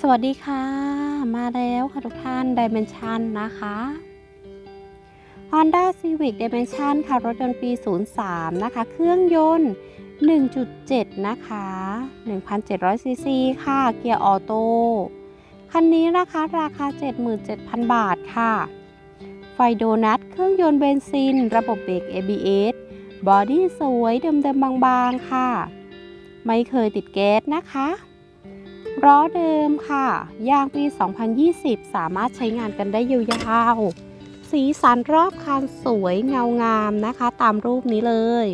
สวัสดีค่ะ มาแล้วค่ะทุกท่าน Dimension นะคะ Honda Civic Dimension ค่ะ รถยนต์ปี 03 นะคะ เครื่องยนต์ 1.7 นะคะ1,700ซีซีค่ะ เกียร์ออโต้ คันนี้นะคะราคา 77,000 บาทค่ะ ไฟโดนัท เครื่องยนต์เบนซิน ระบบเบรก ABS บอดี้สวยเดิมๆบางๆ ค่ะ ไม่เคยติดแก๊สนะคะ ล้อเดิมค่ะ ยางปี 2020 สามารถใช้งานกันได้ยาวๆ สีสันรอบคันสวยเงางามนะคะ ตามรูปนี้เลย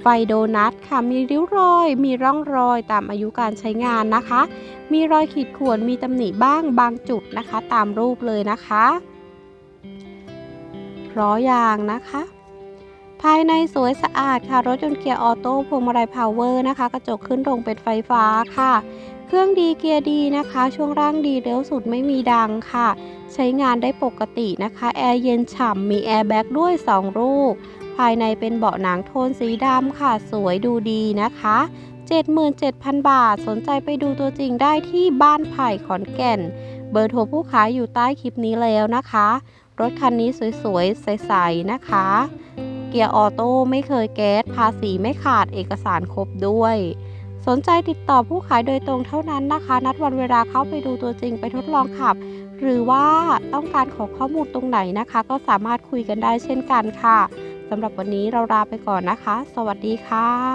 ไฟโดนัทค่ะ มีริ้วรอย มีร่องรอยตามอายุการใช้งานนะคะ มีรอยขีดข่วน มีตำหนิบ้างบางจุดนะคะ ตามรูปเลยนะคะล้อยางนะคะ ภายในสวยสะอาดค่ะ รถยนต์เกียร์ออโต้พวงมาลัยพาวเวอร์นะคะ กระจกขึ้นตรงเป็นไฟฟ้าค่ะ เครื่องดีเกียร์ดีนะคะ ช่วงร่างดีเร็วสุดไม่มีดังค่ะ ใช้งานได้ปกตินะคะ แอร์เย็นฉ่ำมีแอร์แบ็กด้วย 2 ลูก ภายในเป็นเบาะหนังโทนสีดำค่ะ สวยดูดีนะคะ 77,000 บาท สนใจไปดูตัวจริงได้ที่บ้านไผ่ขอนแก่น เบอร์โทรผู้ขายอยู่ใต้คลิปนี้แล้วนะคะ รถคันนี้สวยๆ ใสๆ นะคะ เกียร์ออโต้ไม่เคยแก๊สภาษีไม่ขาดเอกสารครบด้วย สนใจติดต่อผู้ขายโดยตรงเท่านั้นนะคะ นัดวันเวลาเข้าไปดูตัวจริงไปทดลองขับ หรือว่าต้องการขอข้อมูลตรงไหนนะคะ ก็สามารถคุยกันได้เช่นกันค่ะสำหรับวันนี้เราลาไปก่อนนะคะ สวัสดีค่ะ